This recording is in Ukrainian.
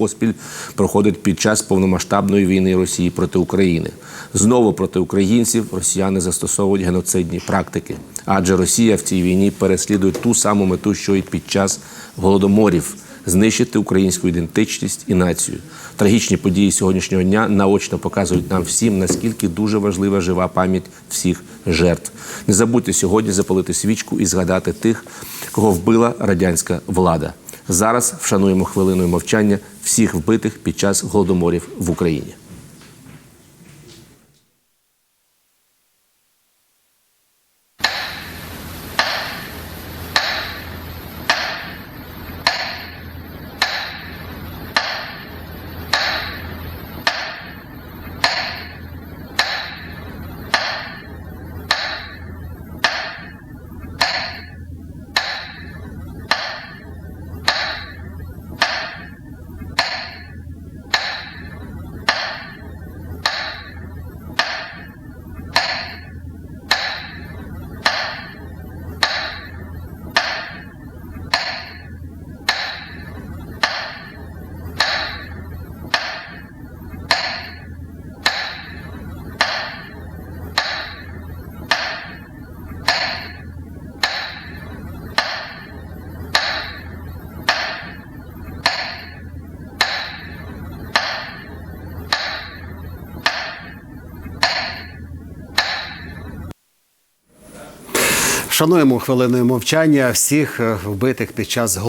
поспіль проходить під час повномасштабної війни Росії проти України. Знову проти українців росіяни застосовують геноцидні практики, адже Росія в цій війні переслідує ту саму мету, що й під час голодоморів знищити українську ідентичність і націю. Трагічні події сьогоднішнього дня наочно показують нам всім, наскільки дуже важлива жива пам'ять всіх жертв. Не забудьте сьогодні запалити свічку і згадати тих, кого вбила радянська влада. Зараз вшануємо хвилиною мовчання всіх вбитих під час голодоморів в Україні. Шануємо хвилиною мовчання всіх е, вбитих під час